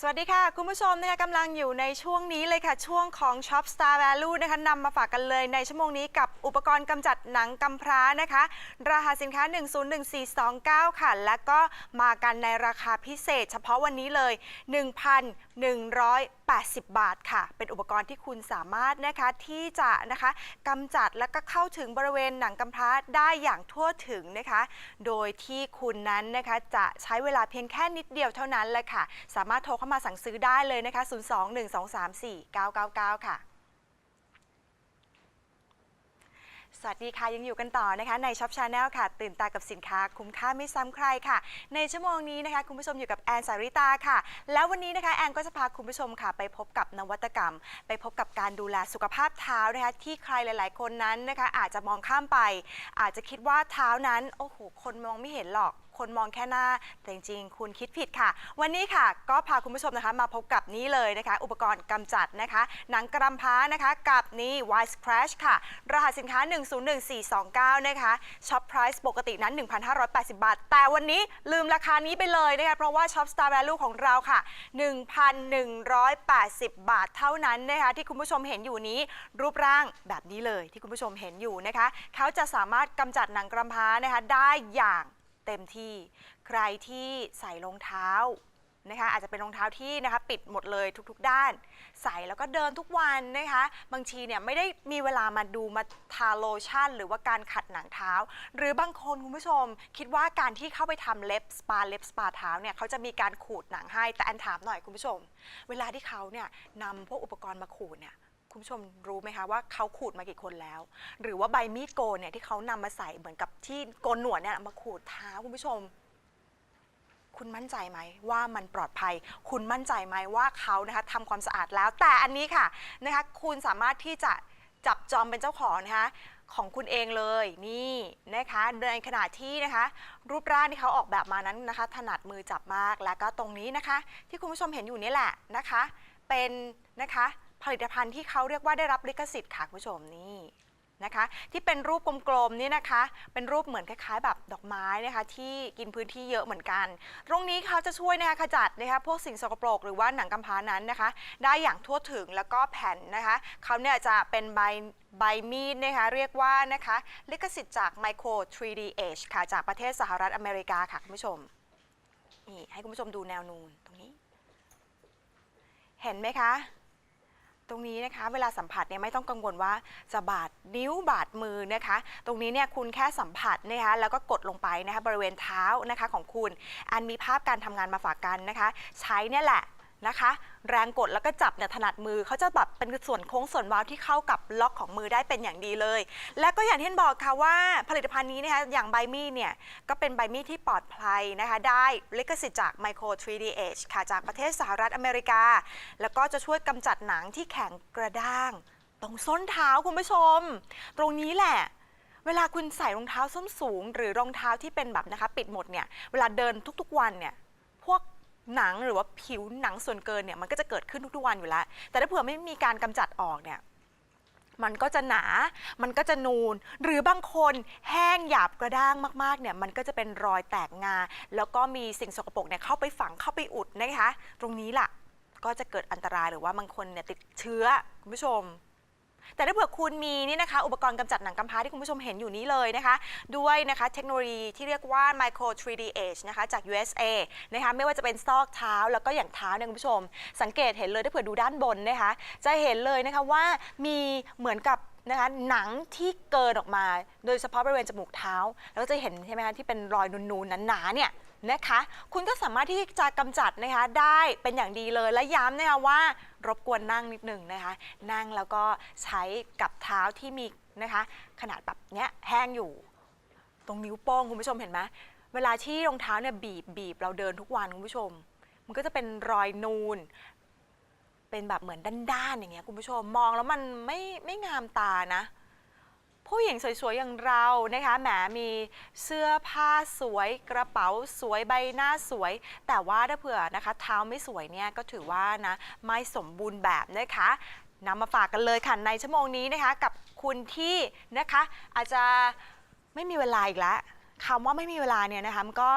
สวัสดีค่ะ คุณผู้ชมนะคะกำลังอยู่ในช่วงนี้เลยค่ะ ช่วงของ Shop Star Value นะคะนำมาฝากกันเลยในชั่วโมงนี้กับอุปกรณ์กำจัดหนังกำพร้านะคะรหัสสินค้า 101429 ค่ะ และก็มากันในราคาพิเศษ เฉพาะวันนี้เลย 1,100 80 บาทค่ะ เป็นอุปกรณ์ที่คุณสามารถนะคะที่จะนะคะกำจัดและก็เข้าถึงบริเวณหนังกำพร้าได้อย่างทั่วถึงนะคะ โดยที่คุณนั้นนะคะจะใช้เวลาเพียงแค่นิดเดียวเท่านั้นแหละค่ะ สามารถโทรเข้ามาสั่งซื้อได้เลยนะคะ 021234999 ค่ะ สวัสดีค่ะยังอยู่กันต่อนะคะ ในช็อปชาแนลค่ะ ตื่นตากับสินค้าคุ้มค่าไม่ซ้ำใครค่ะ ในชั่วโมงนี้นะคะ คุณผู้ชมอยู่กับแอนสาริตาค่ะ แล้ววันนี้นะคะแอนก็จะพาคุณผู้ชมค่ะ ไปพบกับนวัตกรรม ไปพบกับการดูแลสุขภาพเท้านะคะ ที่ใครหลาย ๆ คนนั้นนะคะ อาจจะมองข้ามไป อาจจะคิดว่าเท้านั้นโอ้โหคนมองไม่เห็นหรอก คนมองแค่หน้า แต่จริงๆ คุณคิดผิดค่ะ วันนี้ค่ะ ก็พาคุณผู้ชมนะคะมาพบกับนี้เลยนะคะ อุปกรณ์กำจัดนะคะ หนังกรำพร้านะคะ กับนี่ Wise Crash ค่ะ รหัสสินค้า 101429 นะคะช็อปไพรซ์ปกตินั้น 1,580 บาท แต่วันนี้ลืมราคานี้ไปเลยนะคะ เพราะว่า Shop Star Value ของเราค่ะ 1,180 บาทเท่านั้นนะคะที่คุณผู้ชมเห็นอยู่นี้รูปร่างแบบนี้เลยที่คุณผู้ชมเห็นอยู่นะคะ เขาจะสามารถกำจัดหนังกรำพร้านะคะได้อย่าง เต็มที่ ใครที่ใส่รองเท้านะคะอาจจะเป็นรองเท้าที่นะคะปิดหมดเลยทุกๆ ด้าน ใส่แล้วก็เดินทุกวันนะคะบางทีเนี่ยไม่ได้มีเวลามาดูมาทาโลชั่น หรือว่าการขัดหนังเท้า หรือบางคนคุณผู้ชม คิดว่าการที่เข้าไปทำเล็บสปาเล็บสปาเท้าเนี่ยเขาจะมีการขูดหนังให้แต่อันถามหน่อยคุณผู้ชม เวลาที่เขาเนี่ยนำพวกอุปกรณ์มาขูดเนี่ย คุณผู้ชมรู้ไหมคะว่าเขาขูดมากี่คนแล้ว หรือว่าใบมีดโกนเนี่ยที่เขานำมาใส่เหมือนกับที่โกนหนวดเนี่ยมาขูดเท้าคุณผู้ชม คุณมั่นใจไหมว่ามันปลอดภัย คุณมั่นใจไหมว่าเขานะคะทำความสะอาดแล้ว แต่อันนี้ค่ะนะคะ คุณสามารถที่จะจับจอมเป็นเจ้าของนะคะของคุณเองเลยนี่นะคะในขณะที่นะคะ รูปร่างที่เขาออกแบบมานั้นนะคะ ถนัดมือจับมากแล้วก็ตรงนี้นะคะ ที่คุณผู้ชมเห็นอยู่นี่แหละนะคะ เป็นนะคะ ผลิตภัณฑ์ที่เขาเรียกว่าได้รับลิขสิทธิ์ค่ะคุณผู้ชมนี่นะคะ ที่เป็นรูปกลมๆนี่นะคะ เป็นรูปเหมือนคล้ายๆ แบบดอกไม้นะคะ ที่กินพื้นที่เยอะเหมือนกัน ตรงนี้เขาจะช่วยนะคะขจัดนะคะพวกสิ่งสกปรกหรือว่าหนังกำพร้านั้นนะคะ ได้อย่างทั่วถึงแล้วก็แผ่นนะคะเขาเนี่ยจะเป็นใบใบมีดนะคะเรียกว่านะคะลิขสิทธิ์จาก Micro 3D Edge ค่ะจากประเทศสหรัฐอเมริกาค่ะคุณผู้ชมนี่ให้คุณผู้ชมดูแนวนูนตรงนี้ เห็นไหมคะ ตรงนี้นะคะ เวลาสัมผัสเนี่ยไม่ต้องกังวลว่าจะบาดนิ้วบาดมือนะคะ ตรงนี้เนี่ยคุณแค่สัมผัสนะคะแล้วก็กดลงไปนะคะบริเวณเท้านะคะของคุณ อันมีภาพการทำงานมาฝากกันนะคะ ใช้เนี่ยแหละ นะคะ แรงกดแล้วก็จับเนี่ยถนัดมือเขาจะแบบเป็นส่วนโค้งส่วนเว้าวที่เข้ากับล็อกของมือได้เป็นอย่างดีเลย และก็อย่างที่บอกค่ะว่าผลิตภัณฑ์นี้นะคะอย่างใบมีดเนี่ยก็เป็นใบมีดที่ปลอดภัยนะคะได้ลิขสิทธิ์จาก Micro 3D Edge ค่ะจากประเทศสหรัฐอเมริกา แล้วก็จะช่วยกำจัดหนังที่แข็งกระด้าง ตรงส้นเท้าคุณผู้ชม ตรงนี้แหละเวลาคุณใส่รองเท้าส้นสูง หรือรองเท้าที่เป็นแบบนะคะ ปิดหมดเนี่ย เวลาเดินทุกๆวันเนี่ย พวก หนังหรือว่าผิวหนังส่วนเกินเนี่ยมันก็จะเกิดขึ้นทุกๆวันอยู่แล้ว แต่ถ้าเผื่อไม่มีการกำจัดออกเนี่ยมันก็จะหนา มันก็จะนูน หรือบางคนแห้งหยาบกระด้างมากๆ เนี่ย มันก็จะเป็นรอยแตกงา แล้วก็มีสิ่งสกปรกเนี่ยเข้าไปฝังเข้าไปอุดนะคะ ตรงนี้ล่ะ ก็จะเกิดอันตรายหรือว่าบางคนเนี่ยติดเชื้อคุณผู้ชม แต่ถ้าเผื่อคุณมีนี่นะคะ อุปกรณ์กำจัดหนังกำพร้าที่คุณผู้ชมเห็นอยู่นี้เลยนะคะ ด้วยนะคะเทคโนโลยีที่เรียกว่า Micro 3D Edge นะคะจาก USA นะคะไม่ว่าจะเป็นซอกเท้าแล้วก็อย่างเท้าเนี่ยคุณผู้ชม สังเกตเห็นเลยถ้าเผื่อดูด้านบนนะคะ จะเห็นเลยนะคะว่ามีเหมือนกับนะคะหนังที่เกินออกมา โดยเฉพาะบริเวณจมูกเท้า แล้วก็จะเห็นใช่ไหมคะที่เป็นรอยนูนๆหนาๆเนี่ย นะคะ คุณก็สามารถที่จะกำจัดนะคะได้เป็นอย่างดีเลยและย้ำนะคะว่ารบกวนนั่งนิดหนึ่งนะคะ นั่งแล้วก็ใช้กับเท้าที่มีนะคะ ขนาดแบบเนี้ยแห้งอยู่ ตรงนิ้วโป้งคุณผู้ชมเห็นไหมเวลาที่รองเท้าเนี่ยบีบบีบเราเดินทุกวันคุณผู้ชม มันก็จะเป็นรอยนูน เป็นแบบเหมือนด้านๆอย่างเงี้ยคุณผู้ชมมองแล้วมันไม่ไม่งามตานะ ผู้หญิงสวยๆ อย่างเรานะคะแหมมีเสื้อผ้าสวยกระเป๋าสวยใบหน้าสวย แต่ว่าถ้าเผื่อนะคะ เท้าไม่สวยเนี่ยก็ถือว่านะไม่สมบูรณ์แบบนะคะนำมาฝากกันเลยค่ะในชั่วโมงนี้นะคะ กับคุณที่นะคะอาจจะไม่มีเวลาอีกแล้วคำว่าไม่มีเวลาเนี่ยนะคะมันก็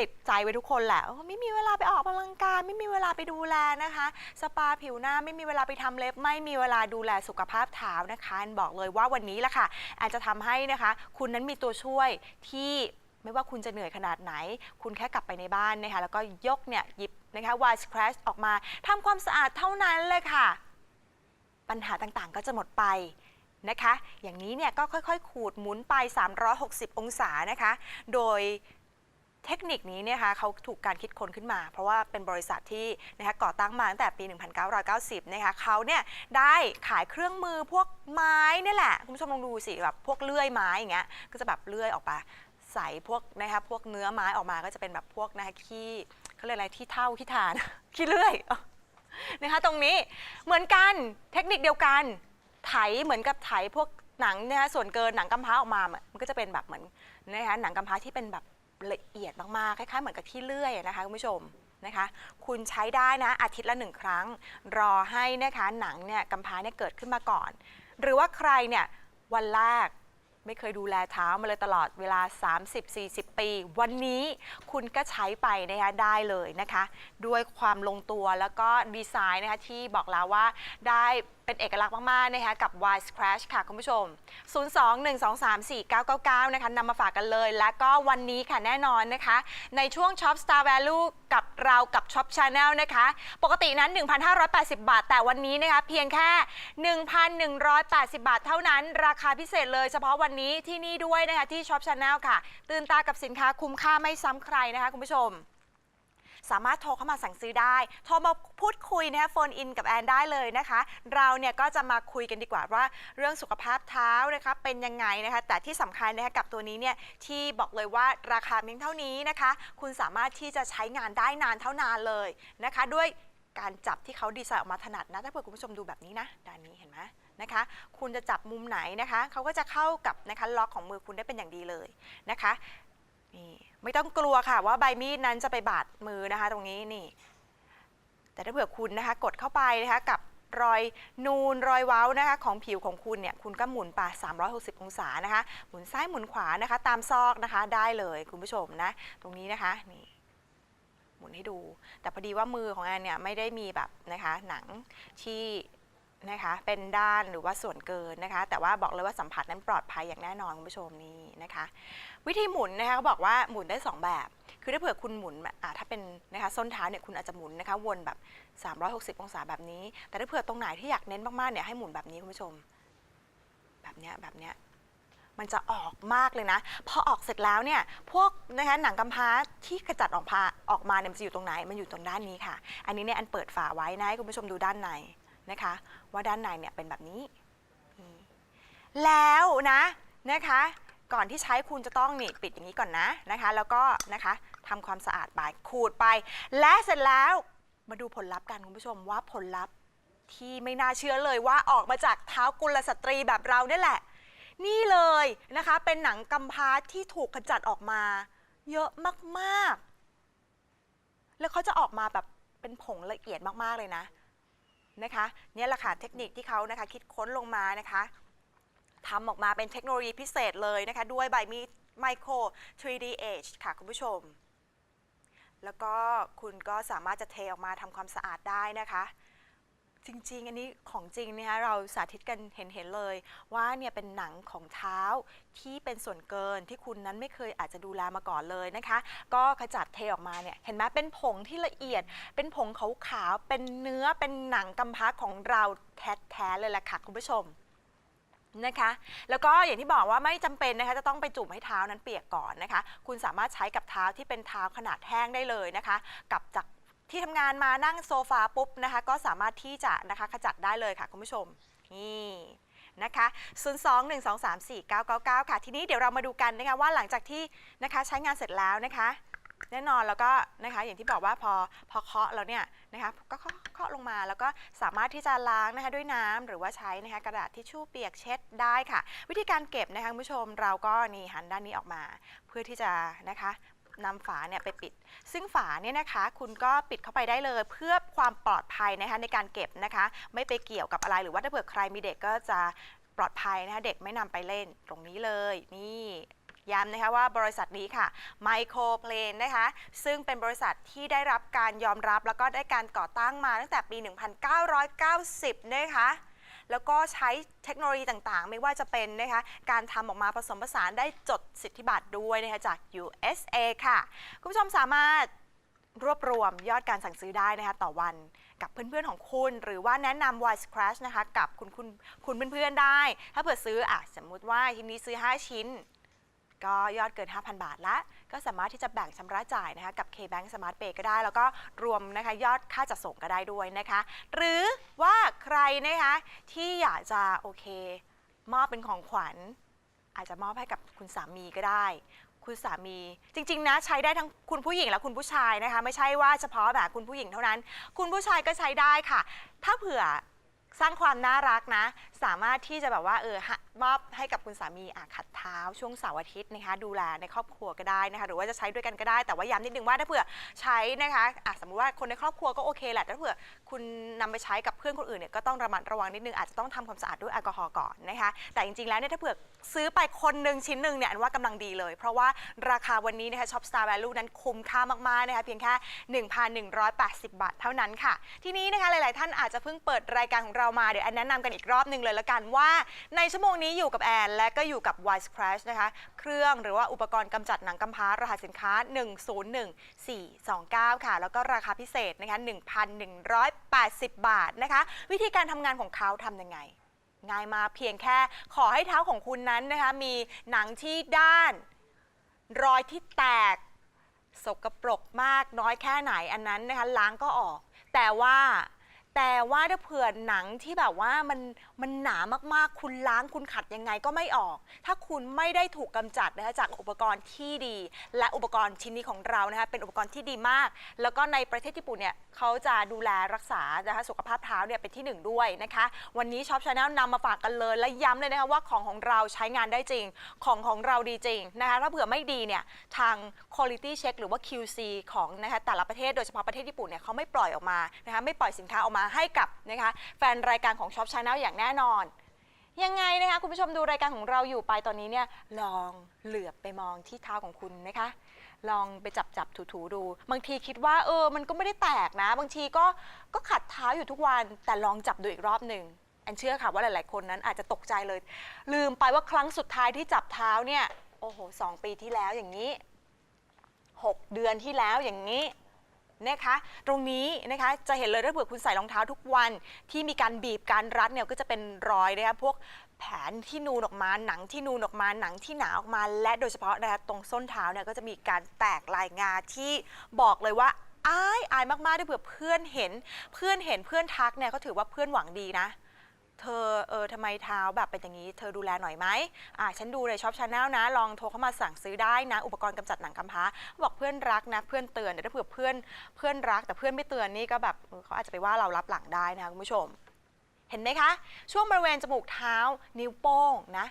ติดใจไว้ทุกคนแหละเออไม่มีเวลาไปออกกำลังกายไม่มีเวลาไปดูแลนะคะ สปาผิวหน้าไม่มีเวลาไปทำเล็บ ไม่มีเวลาดูแลสุขภาพเท้านะคะแอนบอกเลยว่าวันนี้แหละค่ะ อาจจะทำให้นะคะ คุณนั้นมีตัวช่วยที่ไม่ว่าคุณจะเหนื่อยขนาดไหน คุณแค่กลับไปในบ้านนะคะแล้วก็ยกเนี่ยหยิบนะคะ Wise Crash ออกมาทำความสะอาดเท่านั้นเลยค่ะ ปัญหาต่างๆก็จะหมดไปนะคะ อย่างนี้เนี่ยก็ค่อยๆ ขูดหมุนไป 360 องศานะคะ โดย เทคนิคนี้เนี่ยค่ะเขาถูกการคิดค้นขึ้นมา เพราะว่าเป็นบริษัทที่นะคะก่อตั้งมาตั้งแต่ปี 1990 นะคะเขาเนี่ยได้ขายเครื่องมือพวกไม้นี่แหละ คุณผู้ชมลองดูสิแบบพวกเลื่อยไม้อย่างเงี้ยก็จะแบบเลื่อยออกมาใส่พวกนะคะพวกเนื้อไม้ออกมาก็จะเป็นแบบพวกนะคะขี้เขาเรียกอะไรที่เท่าที่ทานขี้เลื่อยนะคะตรงนี้เหมือนกันเทคนิคเดียวกันไถเหมือนกับไถพวกหนังนะคะส่วนเกินหนังกำพร้าออกมา มันก็จะเป็นแบบเหมือนนะคะหนังกำพร้าที่เป็นแบบ ละเอียดมากๆคล้ายๆเหมือนกับที่เลื่อยนะคะคุณผู้ชมนะคะ คุณใช้ได้นะอาทิตย์ละหนึ่งครั้ง รอให้นะคะหนังเนี่ยกำพร้าเนี่ยเกิดขึ้นมาก่อน หรือว่าใครเนี่ยวันแรกไม่เคยดูแลเท้ามาเลยตลอดเวลา 30-40 ปี วันนี้คุณก็ใช้ไปนะคะได้เลยนะคะ ด้วยความลงตัวแล้วก็ดีไซน์นะคะที่บอกแล้วว่าได้ เป็นเอกลักษณ์มาก ๆ นะคะ กับ Wise Scratch ค่ะ คุณผู้ชม 02-123-4999 นะคะนำมาฝากกันเลย และก็วันนี้ค่ะแน่นอนนะคะ ในช่วง Shop Star Value กับเรากับ Shop Channel นะคะ ปกตินั้น 1,580 บาท แต่วันนี้นะคะเพียงแค่ 1,180 บาทเท่านั้น ราคาพิเศษเลยเฉพาะวันนี้ที่นี่ด้วยนะคะที่ Shop Channel ค่ะ ตื่นตากับสินค้าคุ้มค่าไม่ซ้ำใครนะคะคุณผู้ชม สามารถโทรเข้ามาสั่งซื้อได้ โทรมาพูดคุยนะคะโฟนอินกับแอนได้เลยนะคะ เราเนี่ยก็จะมาคุยกันดีกว่าว่าเรื่องสุขภาพเท้านะคะเป็นยังไงนะคะ แต่ที่สำคัญนะคะกับตัวนี้เนี่ยที่บอกเลยว่าราคาเพียงเท่านี้นะคะ คุณสามารถที่จะใช้งานได้นานเท่านานเลยนะคะ ด้วยการจับที่เขาดีไซน์ออกมาถนัดนะถ้าเผื่อคุณผู้ชมดูแบบนี้นะด้านนี้เห็นไหมนะคะ คุณจะจับมุมไหนนะคะเขาก็จะเข้ากับนะคะล็อกของมือคุณได้เป็นอย่างดีเลยนะคะ นี่ไม่ต้องกลัวค่ะว่าใบมีดนั้นจะไปบาดมือนะคะ ตรงนี้นี่ แต่ถ้าเผื่อคุณนะคะ กดเข้าไปนะคะกับรอยนูนรอยเว้านะคะ ของผิวของคุณเนี่ยคุณก็หมุนไป360 องศานะคะ หมุนซ้ายหมุนขวานะคะ ตามซอกนะคะได้เลยคุณผู้ชมนะ ตรงนี้นะคะนี่หมุนให้ดู แต่พอดีว่ามือของแอนเนี่ยไม่ได้มีแบบนะคะ หนังที่ นะคะ เป็นด้านหรือว่าส่วนเกินนะคะ แต่ว่าบอกเลยว่าสัมผัสนั้นปลอดภัยอย่างแน่นอนคุณผู้ชมนี่นะคะ วิธีหมุนนะคะเขาบอกว่าหมุนได้ 2 แบบ คือถ้าเผื่อคุณหมุนอ่าถ้าเป็นนะคะส้นเท้าเนี่ยคุณอาจจะหมุนนะคะวนแบบ 360 องศาแบบนี้ แต่ถ้าเผื่อตรงไหนที่อยากเน้นมากๆเนี่ยให้หมุนแบบนี้คุณผู้ชม แบบเนี้ยแบบเนี้ยมันจะออกมากเลยนะ พอออกเสร็จแล้วเนี่ยพวกนะคะหนังกำพร้าที่กระจัดออกมาออกมาเนี่ยมันจะอยู่ตรงไหน มันอยู่ตรงด้านนี้ค่ะ อันนี้เนี่ยอันเปิดฝาไว้นะให้คุณผู้ชมดูด้านในนะคะ ว่าด้านในเนี่ยเป็นแบบนี้ แล้วนะนะคะ ก่อนที่ใช้คุณจะต้องนี่ปิดอย่างนี้ก่อนนะนะคะ แล้วก็นะคะทำความสะอาดไปขูดไป และเสร็จแล้วมาดูผลลัพธ์กันคุณผู้ชมว่าผลลัพธ์ที่ไม่น่าเชื่อเลยว่าออกมาจากเท้ากุลสตรีแบบเราเนี่ยแหละ นี่เลยนะคะ เป็นหนังกำพร้าที่ถูกขจัดออกมา เยอะมากๆ แล้วเขาจะออกมาแบบเป็นผงละเอียดมากๆเลยนะ นะคะเนี่ยแหละค่ะเทคนิคที่เขานะคะคิดค้นลงมานะคะทำออกมาเป็นเทคโนโลยีพิเศษเลยนะคะ ด้วยใบมีดไมโคร 3D Edge ค่ะคุณผู้ชม แล้วก็คุณก็สามารถจะเทออกมาทำความสะอาดได้นะคะ จริง ๆ อันนี้ของจริงนะคะเราสาธิตกันเห็นๆเลย ว่าเนี่ยเป็นหนังของเท้าที่เป็นส่วนเกินที่คุณนั้นไม่เคยอาจจะดูแลมาก่อนเลยนะคะ ก็ขจัดเทออกมาเนี่ยเห็นไหมเป็นผงที่ละเอียด เป็นผงขาวๆเป็นเนื้อเป็นหนังกำพร้าของเราแท้ๆเลยแหละค่ะคุณผู้ชมนะคะแล้วก็อย่างที่บอกว่าไม่จำเป็นนะคะจะต้องไปจุ่มให้เท้านั้นเปียกก่อนนะคะ คุณสามารถใช้กับเท้าที่เป็นเท้าขนาดแห้งได้เลยนะคะ กับจาก ที่ทำงานมานั่งโซฟาปุ๊บนะคะ ก็สามารถที่จะนะคะขจัดได้เลยค่ะคุณผู้ชม นี่นะคะ 0 2 1 2 3 4 9 9 9 ค่ะ ทีนี้เดี๋ยวเรามาดูกันนะคะว่าหลังจากที่นะคะใช้งานเสร็จแล้วนะคะ แน่นอนแล้วก็นะคะอย่างที่บอกว่าพอพอเคาะแล้วเนี่ยนะคะก็เคาะเคาะลงมาแล้วก็สามารถที่จะล้างนะคะด้วยน้ำหรือว่าใช้นะคะกระดาษทิชชู่เปียกเช็ดได้ค่ะ วิธีการเก็บนะคะคุณผู้ชมเราก็นี่หันด้านนี้ออกมา เพื่อที่จะนะคะ นำฝาเนี่ยไปปิด ซึ่งฝาเนี่ยนะคะคุณก็ปิดเข้าไปได้เลย เพื่อความปลอดภัยนะคะในการเก็บนะคะ ไม่ไปเกี่ยวกับอะไรหรือว่าถ้าเผื่อใครมีเด็กก็จะปลอดภัยนะคะเด็กไม่นำไปเล่นตรงนี้เลยนี่ย้ำนะคะว่าบริษัทนี้ค่ะ Microplane นะคะ ซึ่งเป็นบริษัทที่ได้รับการยอมรับแล้วก็ได้การก่อตั้งมาตั้งแต่ปี 1990 นะคะ แล้วก็ใช้เทคโนโลยีต่างๆ ไม่ว่าจะเป็นนะคะการทำออกมาผสมผสานได้จดสิทธิบัตรด้วยนะคะจาก USA ค่ะ คุณผู้ชมสามารถรวบรวมยอดการสั่งซื้อได้นะคะต่อวันกับเพื่อนๆของคุณ หรือว่าแนะนำ Wise Crash นะคะกับคุณคุณคุณเพื่อนๆได้ ถ้าเผื่อซื้ออะสมมุติว่าทีนี้ซื้อ 5 ชิ้น ก็ยอดเกิน 5,000 บาทละ ก็สามารถที่จะแบ่งชำระจ่ายนะคะกับ KBank Smart Pay ก็ได้ แล้วก็รวมนะคะยอดค่าจัดส่งก็ได้ด้วยนะคะ หรือว่าใครนะคะที่อยากจะโอเค มอบเป็นของขวัญ อาจจะมอบให้กับคุณสามีก็ได้ คุณสามีจริง ๆ นะใช้ได้ทั้งคุณผู้หญิงและคุณผู้ชายนะคะ ไม่ใช่ว่าเฉพาะแบบคุณผู้หญิงเท่านั้น คุณผู้ชายก็ใช้ได้ค่ะ ถ้าเผื่อสร้างความน่ารักนะ สามารถที่จะแบบว่าเออฮะมอบให้กับคุณสามีอะขัดเท้าช่วงเสาร์อาทิตย์นะคะดูแลในครอบครัวก็ได้นะคะหรือว่าจะใช้ด้วยกันก็ได้แต่ว่าย้ำนิดนึงว่าถ้าเผื่อใช้นะคะอะสมมติว่าคนในครอบครัวก็โอเคแหละแต่ถ้าเผื่อคุณนำไปใช้กับเพื่อนคนอื่นเนี่ยก็ต้องระมัดระวังนิดนึงอาจจะต้องทำความสะอาดด้วยแอลกอฮอล์ก่อนนะคะแต่จริงๆแล้วเนี่ยถ้าเผื่อซื้อไปคนหนึ่งชิ้นหนึ่งเนี่ยอันว่ากำลังดีเลย เพราะว่าราคาวันนี้นะคะช็อปสตาร์แวลูนั้นคุ้มค่ามากๆนะคะเพียงแค่ 1,180 บาทเท่านั้นค่ะ ทีนี้นะคะหลายๆ ท่านอาจจะเพิ่งเปิดรายการของเรามาเดี๋ยวแอนแนะนำกันอีกรอบหนึงเลยเลยละกันว่า ในชั่วโมงนี้อยู่กับแอน และก็อยู่กับ Wise Crash นะคะ เครื่องหรือว่าอุปกรณ์กำจัดหนังกำพร้ารหัสสินค้า 101429 ค่ะ แล้วก็ราคาพิเศษนะคะ 1,180 บาทนะคะ วิธีการทำงานของเขาทำยังไง ง่ายมาเพียงแค่ขอให้เท้าของคุณนั้นนะคะ มีหนังที่ด้าน รอยที่แตก สกปรกมากน้อยแค่ไหนอันนั้นนะคะล้างก็ออก แต่ว่าแต่ว่าถ้าเผื่อหนังที่แบบว่ามัน มันหนามากๆ คุณล้างคุณขัดยังไงก็ไม่ออก ถ้าคุณไม่ได้ถูกกำจัดนะคะจากอุปกรณ์ที่ดี และอุปกรณ์ชิ้นนี้ของเรานะคะเป็นอุปกรณ์ที่ดีมาก แล้วก็ในประเทศญี่ปุ่นเนี่ยเขาจะดูแลรักษานะคะสุขภาพเท้าเนี่ยเป็นที่หนึ่งด้วยนะคะ วันนี้ช็อปชาแนลนำมาฝากกันเลยและย้ำเลยนะคะว่าของของเราใช้งานได้จริง ของของเราดีจริงนะคะถ้าเผื่อไม่ดีเนี่ยทาง quality check หรือว่า QC ของนะคะแต่ละประเทศโดยเฉพาะประเทศญี่ปุ่นเนี่ยเขาไม่ปล่อยออกมานะคะไม่ปล่อยสินค้าออกมาให้กับนะคะแฟนรายการของช็อปชาแนลอย่างแน่น่นอน ยังไงนะคะคุณผู้ชมดูรายการของเราอยู่ไปตอนนี้เนี่ยลองเหลือบไปมองที่เท้าของคุณนะคะ ลองไปจับจับถูถูๆดู บางทีคิดว่าเออมันก็ไม่ได้แตกนะ บางทีก็ก็ขัดเท้าอยู่ทุกวันแต่ลองจับดูอีกรอบหนึ่งอันเชื่อค่ะว่าหลาย ๆ คนนั้นอาจจะตกใจเลย ลืมไปว่าครั้งสุดท้ายที่จับเท้าเนี่ยโอ้โหสองปีที่แล้วอย่างนี้หกเดือนที่แล้วอย่างนี้ นะคะ ตรงนี้นะคะจะเห็นเลยถ้าเผื่อคุณใส่รองเท้าทุกวันที่มีการบีบการรัดเนี่ยก็จะเป็นรอยนะคะพวกแผนที่นูนออกมาหนังที่นูนออกมาหนังที่หนาออกมา และโดยเฉพาะนะคะตรงส้นเท้าเนี่ยก็จะมีการแตกลายงาที่บอกเลยว่าอายอายมากๆถ้าเผื่อเพื่อนเห็น เพื่อนเห็นเพื่อนทักเนี่ยก็ถือว่าเพื่อนหวังดีนะ เธอเออทำไมเท้าแบบเป็นอย่างนี้ เธอดูแลหน่อยไหมอ่าฉันดูในช็อปชาแนลนะ ลองโทรเข้ามาสั่งซื้อได้นะ อุปกรณ์กำจัดหนังกำพร้าบอกเพื่อนรักนะ เพื่อนเตือนแต่ถ้าเผื่อเพื่อนเพื่อนรัก แต่เพื่อนไม่เตือนนี่ก็แบบเออเขาอาจจะไปว่าเรารับหลังได้นะคะคุณผู้ชม เห็นไหมคะ ช่วงบริเวณจมูกเท้านิ้วโป้งนะ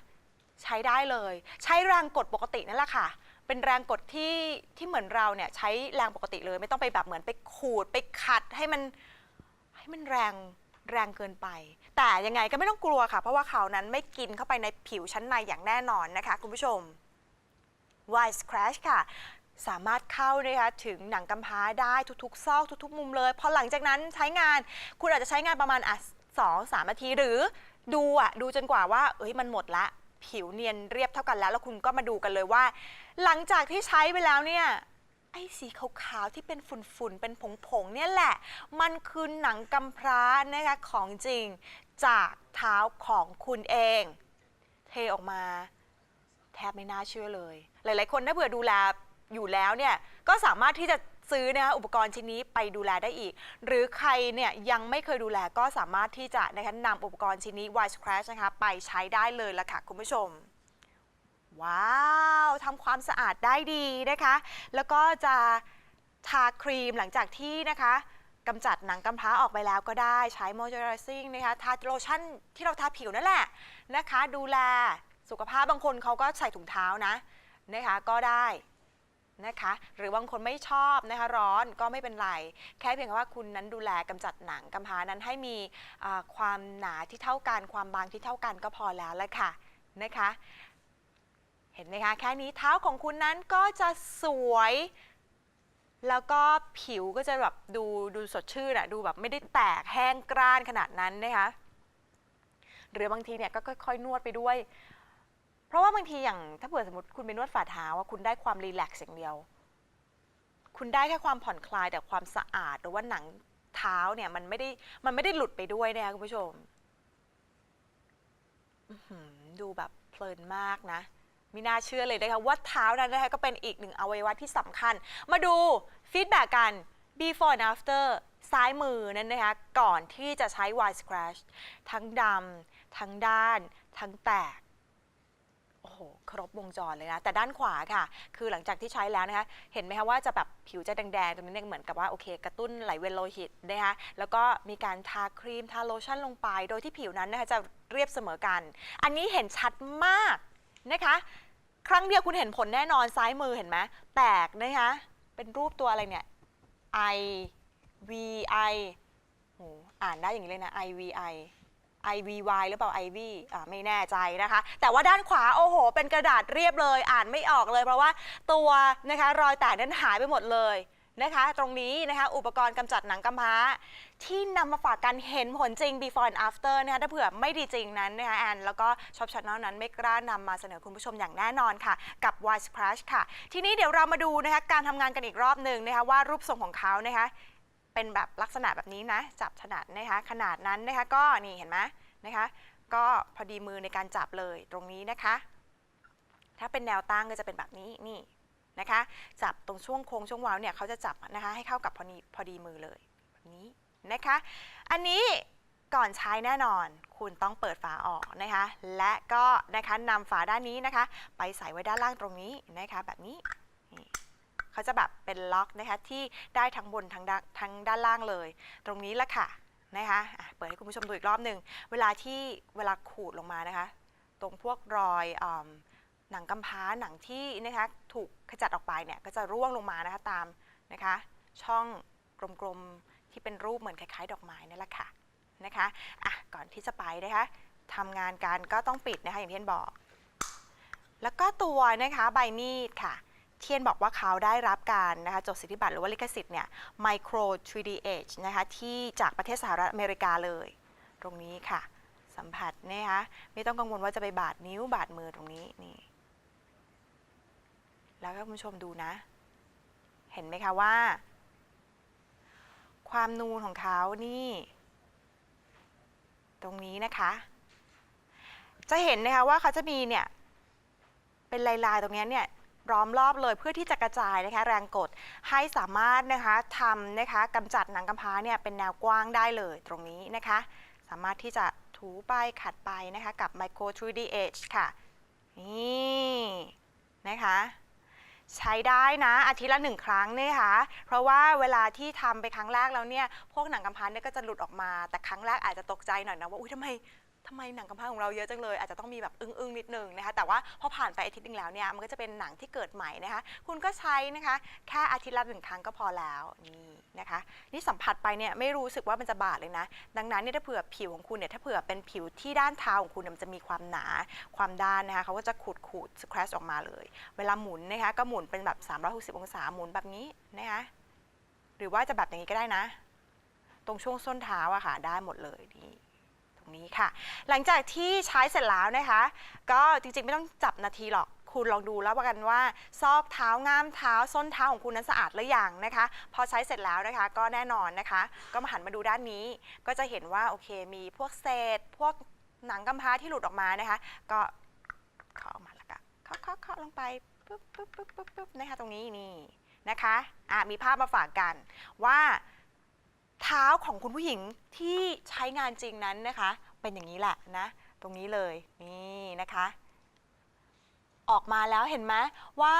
ใช้ได้เลย ใช้แรงกดปกตินั่นแหละค่ะ เป็นแรงกดที่ที่เหมือนเราเนี่ยใช้แรงปกติเลย ไม่ต้องไปแบบเหมือนไปขูดไปขัดให้มันให้มันแรงแรงเกินไป แต่ยังไงก็ไม่ต้องกลัวค่ะ เพราะว่าเขานั้นไม่กินเข้าไปในผิวชั้นในอย่างแน่นอนนะคะ คุณผู้ชม Wise Crash ค่ะสามารถเข้านะคะถึงหนังกำพร้าได้ทุกๆ ซอกทุกๆ มุมเลย พอหลังจากนั้นใช้งานคุณอาจจะใช้งานประมาณอะสองสามนาทีหรือดูอะดูจนกว่าว่าเอ้ยมันหมดละ ผิวเนียนเรียบเท่ากันแล้ว แล้วคุณก็มาดูกันเลยว่า หลังจากที่ใช้ไปแล้วเนี่ยไอ้สีขาวๆที่เป็นฝุ่นๆ เป็นผงๆ เนี่ยแหละ มันคือหนังกำพร้านะคะของจริง จากเท้าของคุณเอง เทออกมาแทบไม่น่าเชื่อเลย หลาย ๆ คนถ้าเผื่อดูแลอยู่แล้วเนี่ยก็สามารถที่จะซื้อนะคะอุปกรณ์ชิ้นนี้ไปดูแลได้อีก หรือใครเนี่ยยังไม่เคยดูแลก็สามารถที่จะนะคะนำอุปกรณ์ชิ้นนี้ Wise Crash นะคะไปใช้ได้เลยละค่ะ คุณผู้ชม ว้าวทำความสะอาดได้ดีนะคะ แล้วก็จะทาครีมหลังจากที่นะคะ กำจัดหนังกำพร้าออกไปแล้วก็ได้ใช้ moisturizing นะคะทาโลชั่นที่เราทาผิวนั่นแหละนะคะ ดูแลสุขภาพบางคนเขาก็ใส่ถุงเท้านะนะคะก็ได้นะคะหรือบางคนไม่ชอบนะคะร้อนก็ไม่เป็นไร แค่เพียงว่าคุณนั้นดูแลกำจัดหนังกำพร้านั้นให้มีความหนาที่เท่ากัน ความบางที่เท่ากันก็พอแล้วละค่ะนะคะ เห็นไหมคะ แค่นี้เท้าของคุณนั้นก็จะสวย แล้วก็ผิวก็จะแบบดูดูสดชื่นอะดูแบบไม่ได้แตกแห้งกร้านขนาดนั้นนะคะหรือบางทีเนี่ยก็ค่อยๆ นวดไปด้วย เพราะว่าบางทีอย่างถ้าเผื่อสมมติคุณไปนวดฝ่าเท้าว่าคุณได้ความรีแลกซ์อย่างเดียว คุณได้แค่ความผ่อนคลายแต่ความสะอาดหรือว่าหนังเท้าเนี่ยมันไม่ได้มันไม่ได้หลุดไปด้วยนะคะคุณผู้ชมดูแบบเพลินมากนะ ไม่น่าเชื่อเลยนะคะว่าเท้านั้นนะคะก็เป็นอีกหนึ่งอวัยวะที่สำคัญ มาดูฟีดแบ็กกัน before and after ซ้ายมือนั้นนะคะก่อนที่จะใช้ wide scratch ทั้งดำทั้งด้าน ทั้งแตกโอ้โหครบวงจรเลยนะแต่ด้านขวาค่ะ คือหลังจากที่ใช้แล้วนะคะเห็นไหมคะว่าจะแบบผิวจะแดงๆตรงนี้เนี่ยเหมือนกับว่าโอเค กระตุ้นไหลเวียนโลหิตนะคะแล้วก็มีการทาครีมทาโลชั่นลงไป โดยที่ผิวนั้นนะคะจะเรียบเสมอกัน อันนี้เห็นชัดมาก นะคะ ครั้งเดียวคุณเห็นผลแน่นอนซ้ายมือเห็นไหมแตกนะคะเป็นรูปตัวอะไรเนี่ย I V I โหอ่านได้อย่างนี้เลยนะ I V I IVY หรือเปล่า IV อ่าไม่แน่ใจนะคะ แต่ว่าด้านขวา โอ้โห เป็นกระดาษเรียบเลย อ่านไม่ออกเลย เพราะว่าตัวนะคะรอยแตกนั้นหายไปหมดเลย นะคะ ตรงนี้นะคะ อุปกรณ์กำจัดหนังกำพร้า ที่นำมาฝากกันเห็นผลจริง before and after นะคะถ้าเผื่อไม่ดีจริงนั้นนะคะแอนแล้วก็ช็อปชันแนลนั้นไม่กล้านำมาเสนอคุณผู้ชมอย่างแน่นอนค่ะ กับ Wise Scratch ค่ะ ทีนี้เดี๋ยวเรามาดูนะคะการทำงานกันอีกรอบหนึ่งนะคะว่ารูปทรงของเขานะคะ เป็นแบบลักษณะแบบนี้นะ จับถนัดนะคะขนาดนั้นนะคะก็นี่เห็นไหมนะคะ ก็พอดีมือในการจับเลยตรงนี้นะคะ ถ้าเป็นแนวตั้งก็จะเป็นแบบนี้นี่ นะคะ จับตรงช่วงโค้งช่วงวาวเนี่ยเขาจะจับนะคะให้เข้ากับพอดีพอดีมือเลยแบบนี้นะคะ อันนี้ก่อนใช้แน่นอนคุณต้องเปิดฝาออกนะคะ และก็นะคะนำฝาด้านนี้นะคะ ไปใส่ไว้ด้านล่างตรงนี้นะคะแบบนี้เขาจะแบบเป็นล็อกนะคะที่ได้ทั้งบนทั้งด้านทั้งด้านล่างเลย ตรงนี้ละค่ะนะคะะเปิดให้คุณผู้ชมดูอีกรอบหนึ่งเวลาที่เวลาขูดลงมานะคะ ตรงพวกรอยอหนังกำพร้าหนังที่นะคะ ถูกขจัดออกไปเนี่ยก็จะร่วงลงมานะคะตามนะคะ ช่องกลมๆที่เป็นรูปเหมือนคล้ายๆ ดอกไม้นั่นแหละค่ะนะคะอะก่อนที่จะไปนะคะทำงานกันก็ต้องปิดนะคะอย่างที่เทียนบอก แล้วก็ตัวนะคะใบมีดค่ะ เทียนบอกว่าเขาได้รับการนะคะจดสิทธิบัตรหรือว่าลิขสิทธิ์เนี่ย Micro 3D Edge นะคะที่จากประเทศสหรัฐอเมริกาเลย ตรงนี้ค่ะ สัมผัสนะคะไม่ต้องกังวลว่าจะไปบาดนิ้วบาดมือตรงนี้นี่ แล้วก็คุณผู้ชมดูนะ เห็นไหมคะว่า ความนูนของเขานี่ ตรงนี้นะคะ จะเห็นนะคะว่าเขาจะมีเนี่ย เป็นลายๆตรงนี้เนี่ยล้อมรอบเลยเพื่อที่จะกระจายนะคะแรงกดให้สามารถนะคะทำนะคะกำจัดหนังกำพร้าเนี่ยเป็นแนวกว้างได้เลยตรงนี้นะคะ สามารถที่จะถูไปขัดไปนะคะกับ Micro 3D Edge ค่ะ นี่ นะคะ ใช้ได้นะอาทิตย์ละหนึ่งครั้งเนี่ยค่ะ เพราะว่าเวลาที่ทำไปครั้งแรกแล้วเนี่ย พวกหนังกำพร้าเนี่ยก็จะหลุดออกมา แต่ครั้งแรกอาจจะตกใจหน่อยนะว่า อุ้ยทำไม ทำไมหนังกำพร้าของเราเยอะจังเลย อาจจะต้องมีแบบอึ้งๆนิดนึงนะคะแต่ว่าพอผ่านไปอาทิตย์หนึงแล้วเนี่ยมันก็จะเป็นหนังที่เกิดใหม่นะคะคุณก็ใช้นะคะแค่อาทิตย์ละหนึ่งครั้งก็พอแล้วนี่นะคะนี่สัมผัสไปเนี่ยไม่รู้สึกว่ามันจะบาดเลยนะ ดังนั้นเนี่ยถ้าเผื่อผิวของคุณเนี่ยถ้าเผื่อเป็นผิวที่ด้านเท้าของคุณเนี่ยมันจะมีความหนาความด้านนะคะเขาก็จะขูดขูดสครัชออกมาเลย เวลาหมุนนะคะก็หมุนเป็นแบบ 360 องศาหมุนแบบนี้นะคะหรือว่าจะแบบอย่างนี้ก็ได้นะ ตรงช่วงส้นเท้าอะค่ะได้หมดเลยนี่ นี้ค่ะ หลังจากที่ใช้เสร็จแล้วนะคะ ก็จริงๆไม่ต้องจับนาทีหรอก คุณลองดูแล้วกันว่า ซอกเท้าง่ามเท้า ส้นเท้าของคุณนั้นสะอาดหรือยังนะคะ พอใช้เสร็จแล้วนะคะ ก็แน่นอนนะคะ ก็มาหันมาดูด้านนี้ ก็จะเห็นว่าโอเคมีพวกเศษ พวกหนังกำพร้าที่หลุดออกมานะคะ ก็เคาะออกมาแล้วก็เคาะเคาะเคาะลงไปปุ๊บปุ๊บปุ๊บปุ๊บปุ๊บนะคะตรงนี้นี่นะคะอะมีภาพมาฝากกันว่า เท้าของคุณผู้หญิงที่ใช้งานจริงนั้นนะคะ เป็นอย่างนี้แหละนะ ตรงนี้เลยนี่นะคะ ออกมาแล้วเห็นไหมว่า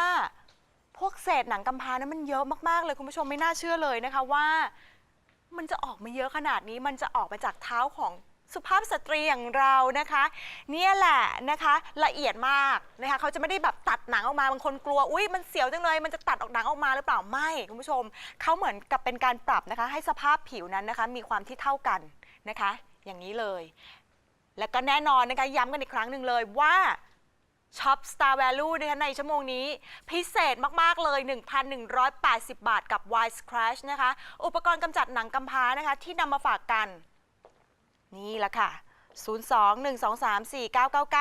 พวกเศษหนังกำพร้านั้นมันเยอะมากๆเลยคุณผู้ชมไม่น่าเชื่อเลยนะคะว่า มันจะออกมาเยอะขนาดนี้มันจะออกมาจากเท้าของ สุภาพสตรีอย่างเรานะคะ เนี่ยแหละนะคะละเอียดมากนะคะเขาจะไม่ได้แบบตัดหนังออกมาบางคนกลัวอุ้ยมันเสียวจังเลยมันจะตัดออกหนังออกมาหรือเปล่าไม่คุณผู้ชมเขาเหมือนกับเป็นการปรับนะคะ ให้สภาพผิวนั้นนะคะ มีความที่เท่ากันนะคะ อย่างนี้เลย แล้วก็แน่นอนนะคะย้ำกันอีกครั้งหนึ่งเลยว่าช็อป Star Value นะคะในชั่วโมงนี้ พิเศษมาก ๆ เลย 1,180 บาทกับ Wise Scratch นะคะ อุปกรณ์กำจัดหนังกำพร้านะคะ ที่นำมาฝากกัน นี่แหละค่ะ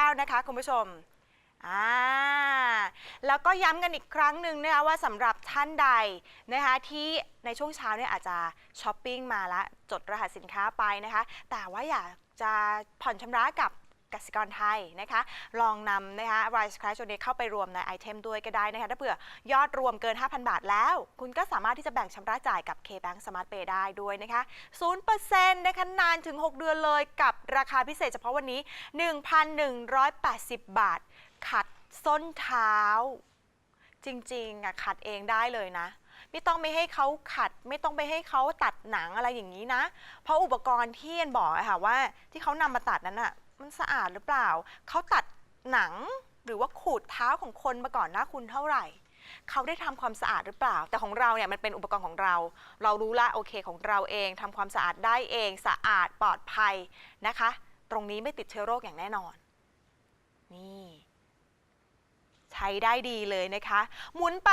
02-123-4999 นะคะ คุณผู้ชมอ่าแล้วก็ย้ำกันอีกครั้งหนึ่งนะคะว่าสำหรับท่านใดนะคะที่ในช่วงเช้าเนี่ยอาจจะช้อปปิ้งมาละจดรหัสสินค้าไปนะคะ แต่ว่าอยากจะผ่อนชำระกับ กสิกรไทยนะคะ ลองนำนะคะ Rise Crash ตัวนี้เข้าไปรวมในไอเทมด้วยก็ได้นะคะ ถ้าเผื่อยอดรวมเกิน 5,000 บาทแล้ว คุณก็สามารถที่จะแบ่งชำระจ่ายกับ KBank Smart Pay ได้ด้วยนะคะ0%นะคะนานถึง 6 เดือนเลยกับราคาพิเศษเฉพาะวันนี้ 1,180 บาท ขัดส้นเท้า จริงๆอะขัดเองได้เลยนะไม่ต้องไปให้เขาขัด ไม่ต้องไปให้เขาตัดหนังอะไรอย่างนี้นะ เพราะอุปกรณ์ที่เอ็นบอกอะค่ะว่าที่เขานำมาตัดนั้นอะ มันสะอาดหรือเปล่า เขาตัดหนังหรือว่าขูดเท้าของคนมาก่อนหน้าคุณเท่าไหร่ เขาได้ทำความสะอาดหรือเปล่า แต่ของเราเนี่ยมันเป็นอุปกรณ์ของเรา เรารู้ละโอเคของเราเองทำความสะอาดได้เองสะอาดปลอดภัยนะคะ ตรงนี้ไม่ติดเชื้อโรคอย่างแน่นอน นี่ใช้ได้ดีเลยนะคะ หมุนไป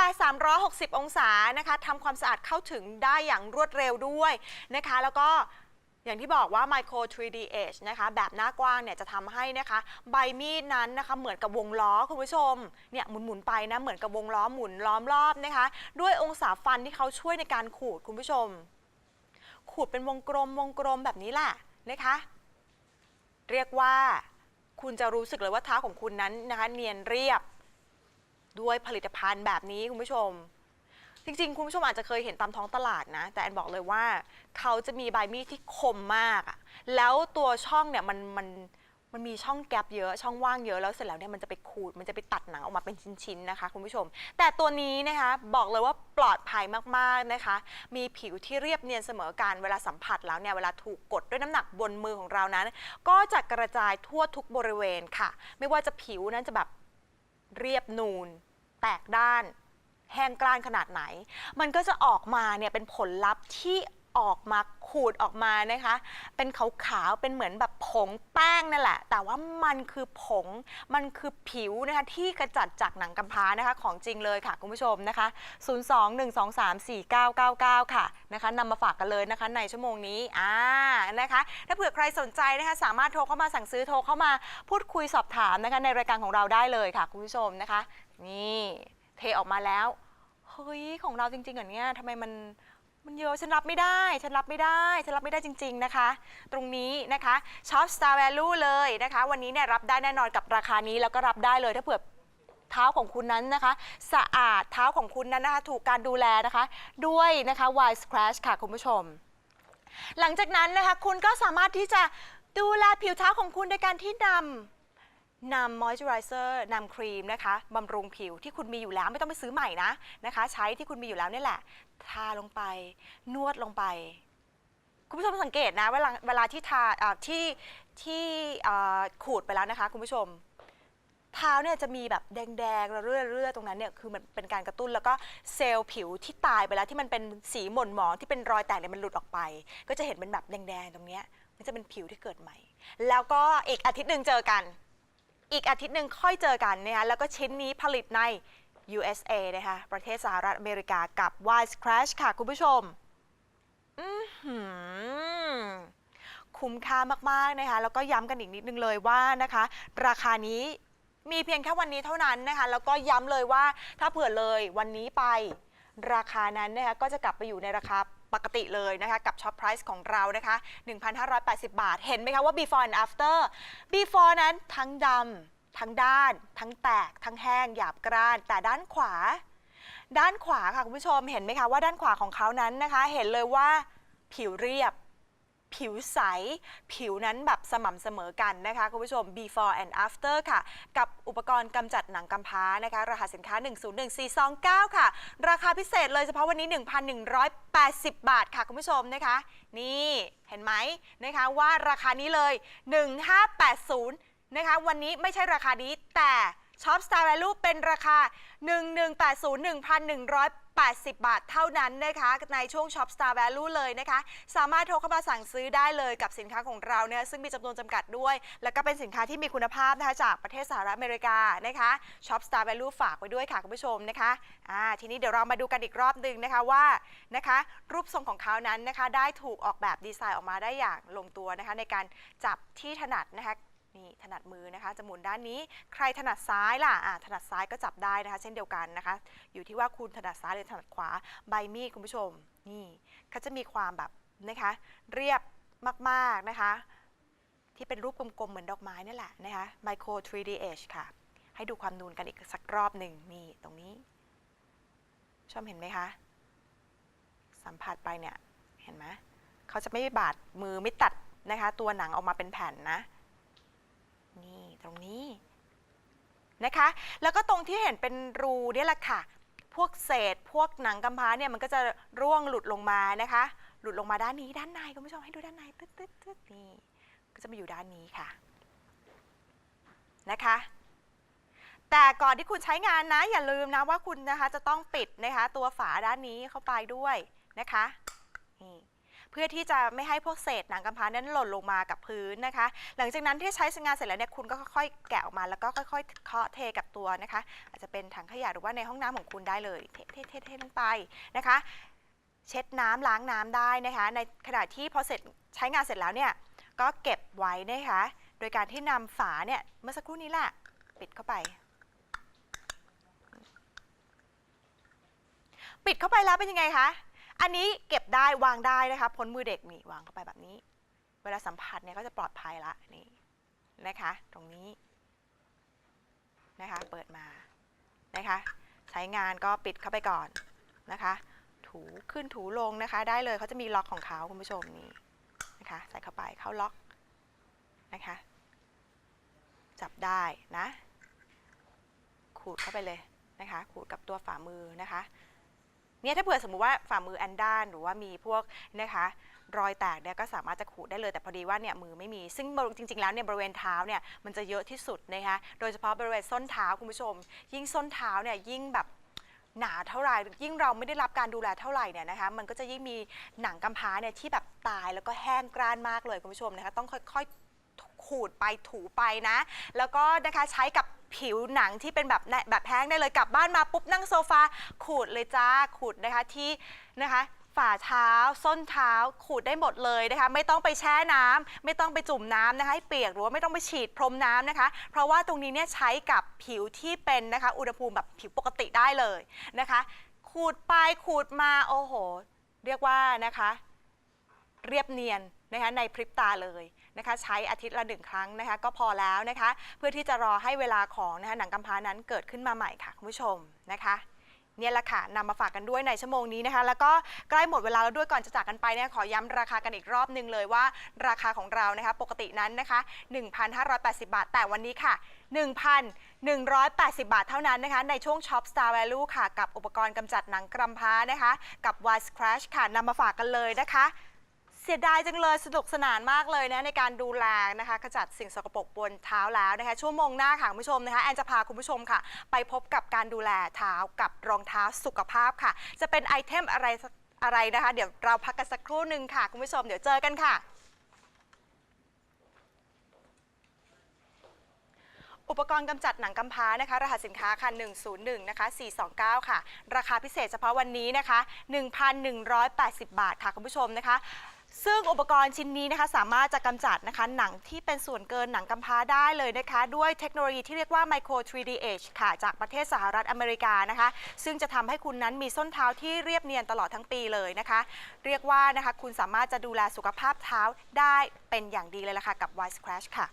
360 องศานะคะทำความสะอาดเข้าถึงได้อย่างรวดเร็วด้วยนะคะ แล้วก็ อย่างที่บอกว่า Micro 3D Edge นะคะแบบหน้ากว้างเนี่ยจะทำให้นะคะใบมีดนั้นนะคะเหมือนกับวงล้อคุณผู้ชมเนี่ยหมุนหมุนๆไปนะเหมือนกับวงล้อหมุนล้อมรอบนะคะ ด้วยองศาฟันที่เขาช่วยในการขูดคุณผู้ชม ขูดเป็นวงกลมวงกลมแบบนี้แหละนะคะ เรียกว่าคุณจะรู้สึกเลยว่าเท้าของคุณนั้นนะคะเนียนเรียบ ด้วยผลิตภัณฑ์แบบนี้คุณผู้ชม จริงๆ คุณผู้ชมอาจจะเคยเห็นตามท้องตลาดนะ แต่แอนบอกเลยว่าเขาจะมีใบมีดที่คมมากอะแล้วตัวช่องเนี่ยมันมันมันมีช่องแกลบเยอะช่องว่างเยอะแล้วเสร็จแล้วเนี่ยมันจะไปขูด มันจะไปตัดหนังออกมาเป็นชิ้นๆนะคะ คุณผู้ชม แต่ตัวนี้นะคะบอกเลยว่าปลอดภัยมากๆนะคะ มีผิวที่เรียบเนียนเสมอกันเวลาสัมผัสแล้วเนี่ยเวลาถูกกดด้วยน้ำหนักบนมือของเรานั้น ก็จะกระจายทั่วทุกบริเวณค่ะ ไม่ว่าจะผิวนั้นจะแบบเรียบนูน แตกด้าน แห้งกร้านขนาดไหน มันก็จะออกมาเนี่ยเป็นผลลัพธ์ที่ออกมาขูดออกมานะคะ เป็นขาวๆ เป็นเหมือนแบบผงแป้งนั่นแหละ แต่ว่ามันคือผง มันคือผิวนะคะที่กระจัดจากหนังกำพร้านะคะของจริงเลยค่ะคุณผู้ชมนะคะ 02-123-4999 ค่ะนะคะนำมาฝากกันเลยนะคะในชั่วโมงนี้ อ่า นะคะ ถ้าเผื่อใครสนใจนะคะสามารถโทรเข้ามาสั่งซื้อโทรเข้ามาพูดคุยสอบถามนะคะในรายการของเราได้เลยค่ะคุณผู้ชมนะคะ นี่เทออกมาแล้ว เฮ้ยของเราจริงๆเหรอเนี่ยทำไมมันมันเยอะฉันรับไม่ได้ ฉันรับไม่ได้ ฉันรับไม่ได้จริง ๆ นะคะ ตรงนี้นะคะช็อป Star Value เลยนะคะ วันนี้เนี่ยรับได้แน่นอนกับราคานี้แล้วก็รับได้เลยถ้าเผื่อเท้าของคุณนั้นนะคะ สะอาดเท้าของคุณนั้นนะคะ ถูกการดูแลนะคะ ด้วยนะคะ Wise Scratch ค่ะคุณผู้ชม หลังจากนั้นนะคะ คุณก็สามารถที่จะดูแลผิวเท้าของคุณโดยการที่นำ นำมอยส์เจอไรเซอร์นำครีมนะคะบำรุงผิวที่คุณมีอยู่แล้วไม่ต้องไปซื้อใหม่นะนะคะ ใช้ที่คุณมีอยู่แล้วนี่แหละ ทาลงไป นวดลงไป คุณผู้ชมสังเกตนะเวลาเวลาที่ทาอ่าที่ที่อ่าขูดไปแล้วนะคะ คุณผู้ชม เท้าเนี่ยจะมีแบบแดงๆเรื่อยๆเรื่อๆตรงนั้นเนี่ยคือมันเป็นการกระตุ้นแล้วก็เซลล์ผิวที่ตายไปแล้วที่มันเป็นสีหม่นหมองที่เป็นรอยแตกเนี่ยมันหลุดออกไป ก็จะเห็นเป็นแบบแดงๆตรงเนี้ยมันจะเป็นผิวที่เกิดใหม่ แล้วก็อีกอาทิตย์หนึ่งเจอกัน อีกอาทิตย์หนึ่งค่อยเจอกันนะคะแล้วก็ชิ้นนี้ผลิตใน USA นะคะประเทศสหรัฐอเมริกากับ Wise Crash ค่ะ คุณผู้ชมอื้อหือคุ้มค่ามาก ๆ นะคะ แล้วก็ย้ำกันอีกนิดนึงเลยว่านะคะ ราคานี้มีเพียงแค่วันนี้เท่านั้นนะคะ แล้วก็ย้ำเลยว่าถ้าเผื่อเลยวันนี้ไป ราคานั้นนะคะก็จะกลับไปอยู่ในราคา ปกติเลยนะคะกับช็อปไพรซ์ของเรานะคะ 1,580 บาท เห็นไหมคะว่า before and after before นั้นทั้งดำทั้งด้าน ทั้งแตก ทั้งแห้งหยาบกร้าน แต่ด้านขวา ด้านขวาค่ะคุณผู้ชมเห็นไหมคะว่าด้านขวาของเขานั้นนะคะ เห็นเลยว่าผิวเรียบ ผิวใส ผิวนั้นแบบสม่ำเสมอกันนะคะคุณผู้ชม before and after ค่ะ กับอุปกรณ์กำจัดหนังกำพร้านะคะ รหัสสินค้า 101429 ค่ะ ราคาพิเศษเลยเฉพาะวันนี้ 1,180 บาทค่ะคุณผู้ชมนะคะ นี่เห็นไหมนะคะว่าราคานี้เลย 1580 นะคะ วันนี้ไม่ใช่ราคานี้แต่ ช็อป Star Value เป็นราคา 1180 80 บาทเท่านั้นนะคะ ในช่วง Shop Star Value เลยนะคะ สามารถโทรเข้ามาสั่งซื้อได้เลยกับสินค้าของเราเนี่ยซึ่งมีจำนวนจำกัดด้วย แล้วก็เป็นสินค้าที่มีคุณภาพนะคะจากประเทศสหรัฐอเมริกานะคะ Shop Star Value ฝากไว้ด้วยค่ะคุณผู้ชมนะคะอ่าทีนี้เดี๋ยวเรามาดูกันอีกรอบหนึ่งนะคะว่านะคะรูปทรงของเขานั้นนะคะได้ถูกออกแบบดีไซน์ออกมาได้อย่างลงตัวนะคะในการจับที่ถนัดนะคะ นี่ถนัดมือนะคะจะหมุนด้านนี้ ใครถนัดซ้ายล่ะอ่าถนัดซ้ายก็จับได้นะคะ เช่นเดียวกันนะคะ อยู่ที่ว่าคุณถนัดซ้ายหรือถนัดขวาใบมีดคุณผู้ชม นี่เขาจะมีความแบบนะคะ เรียบมากๆนะคะ ที่เป็นรูปกลมๆเหมือนดอกไม้นี่แหละนะคะ Micro 3D Edge ค่ะ ให้ดูความนูนกันอีกสักรอบหนึ่งนี่ตรงนี้ชมเห็นไหมคะ สัมผัสไปเนี่ยเห็นไหมเขาจะไม่บาดมือไม่ตัดนะคะ ตัวหนังออกมาเป็นแผ่นนะ นี่ตรงนี้นะคะ แล้วก็ตรงที่เห็นเป็นรูเนี่ยแหละค่ะ พวกเศษพวกหนังกำพร้าเนี่ยมันก็จะร่วงหลุดลงมานะคะ หลุดลงมาด้านนี้ด้านในคุณผู้ชมให้ดูด้านในตึ๊ดตึ๊ดตึ๊ดนี่ก็จะมาอยู่ด้านนี้ค่ะนะคะ แต่ก่อนที่คุณใช้งานนะ อย่าลืมนะว่าคุณนะคะจะต้องปิดนะคะ ตัวฝาด้านนี้เข้าไปด้วยนะคะนี่ เพื่อที่จะไม่ให้พวกเศษหนังกำพร้านั้นหล่นลงมากับพื้นนะคะ หลังจากนั้นที่ใช้งานเสร็จแล้วเนี่ยคุณก็ค่อยๆแกะออกมาแล้วก็ค่อยๆเคาะเทกับตัวนะคะ อาจจะเป็นถังขยะหรือว่าในห้องน้ำของคุณได้เลยเทเทเทลงไปนะคะ เช็ดน้ำล้างน้ำได้นะคะ ในขณะที่พอเสร็จใช้งานเสร็จแล้วเนี่ยก็เก็บไว้นะคะ โดยการที่นำฝาเนี่ยเมื่อสักครู่นี้แหละปิดเข้าไปปิดเข้าไปแล้วเป็นยังไงคะ อันนี้เก็บได้วางได้นะคะพ้นมือเด็กนี่วางเข้าไปแบบนี้ เวลาสัมผัสเนี่ยก็จะปลอดภัยละนี่นะคะ ตรงนี้นะคะเปิดมานะคะใช้งานก็ปิดเข้าไปก่อนนะคะ ถูขึ้นถูลงนะคะ ได้เลยเขาจะมีล็อกของเขาคุณผู้ชมนี่นะคะใส่เข้าไปเข้าล็อกนะคะ จับได้นะ ขูดเข้าไปเลยนะคะ ขูดกับตัวฝ่ามือนะคะ เนี่ยถ้าเผื่อสมมุติว่าฝ่ามืออันด้านหรือว่ามีพวกนะคะรอยแตกเนี่ยก็สามารถจะขูดได้เลยแต่พอดีว่าเนี่ยมือไม่มี ซึ่งจริง ๆ แล้วเนี่ยบริเวณเท้าเนี่ยมันจะเยอะที่สุดนะคะโดยเฉพาะบริเวณส้นเท้าคุณผู้ชม ยิ่งส้นเท้าเนี่ยยิ่งแบบหนาเท่าไหร่ยิ่งเราไม่ได้รับการดูแลเท่าไหร่เนี่ยนะคะมันก็จะยิ่งมีหนังกำพร้าเนี่ยที่แบบตายแล้วก็แห้งกร้านมากเลยคุณผู้ชมนะคะต้องค่อยๆ ขูดไปถูไปนะ แล้วก็นะคะใช้กับผิวหนังที่เป็นแบบแบบแห้งได้เลยกลับบ้านมาปุ๊บนั่งโซฟาขูดเลยจ้าขูดนะคะที่นะคะฝ่าเท้า ส้นเท้าขูดได้หมดเลยนะคะ ไม่ต้องไปแช่น้ำไม่ต้องไปจุ่มน้ำนะคะให้เปียกหรือว่าไม่ต้องไปฉีดพรมน้ำนะคะ เพราะว่าตรงนี้เนี่ยใช้กับผิวที่เป็นนะคะ อุณหภูมิแบบผิวปกติได้เลยนะคะ ขูดไปขูดมาโอ้โห เรียกว่านะคะ เรียบเนียนนะคะในพริบตาเลย นะคะใช้อาทิตย์ละหนึ่งครั้งนะคะก็พอแล้วนะคะเพื่อที่จะรอให้เวลาของนะคะหนังกำพร้านั้นเกิดขึ้นมาใหม่ค่ะคุณผู้ชมนะคะเนี่ยแหละค่ะนำมาฝากกันด้วยในชั่วโมงนี้นะคะ แล้วก็ใกล้หมดเวลาแล้วด้วยก่อนจะจากกันไปเนี่ยขอย้ำราคากันอีกรอบหนึ่งเลยว่า ราคาของเรานะคะ ปกตินั้นนะคะ 1,580 บาท แต่วันนี้ค่ะ 1,180 บาทเท่านั้นนะคะ ในช่วง Shop Star Value ค่ะ กับอุปกรณ์กำจัดหนังกำพร้านะคะ กับ Wise Crash ค่ะนำมาฝากกันเลยนะคะ เสียดายจังเลยสนุกสนานมากเลยนะในการดูแลนะคะขจัดสิ่งสกปรกบนเท้าแล้วนะคะชั่วโมงหน้าค่ะคุณผู้ชมนะคะแอนจะพาคุณผู้ชมค่ะ ไปพบกับการดูแลเท้ากับรองเท้าสุขภาพค่ะ จะเป็นไอเทมอะไรอะไรนะคะ เดี๋ยวเราพักกันสักครู่หนึ่งค่ะ คุณผู้ชมเดี๋ยวเจอกันค่ะอุปกรณ์กำจัดหนังกำพร้านะคะ รหัสสินค้าค่ะ 101 นะคะ 429 ค่ะ ราคาพิเศษเฉพาะวันนี้นะคะ 1,180 บาทค่ะ คุณผู้ชมนะคะ ซึ่งอุปกรณ์ชิ้นนี้นะคะสามารถจะกำจัดนะคะหนังที่เป็นส่วนเกินหนังกำพร้าได้เลยนะคะ ด้วยเทคโนโลยีที่เรียกว่าไมโคร 3D Edge ค่ะ จากประเทศสหรัฐอเมริกานะคะ ซึ่งจะทำให้คุณนั้นมีส้นเท้าที่เรียบเนียนตลอดทั้งปีเลยนะคะ เรียกว่านะคะคุณสามารถจะดูแลสุขภาพเท้าได้เป็นอย่างดีเลยล่ะค่ะกับ Wise Crash ค่ะ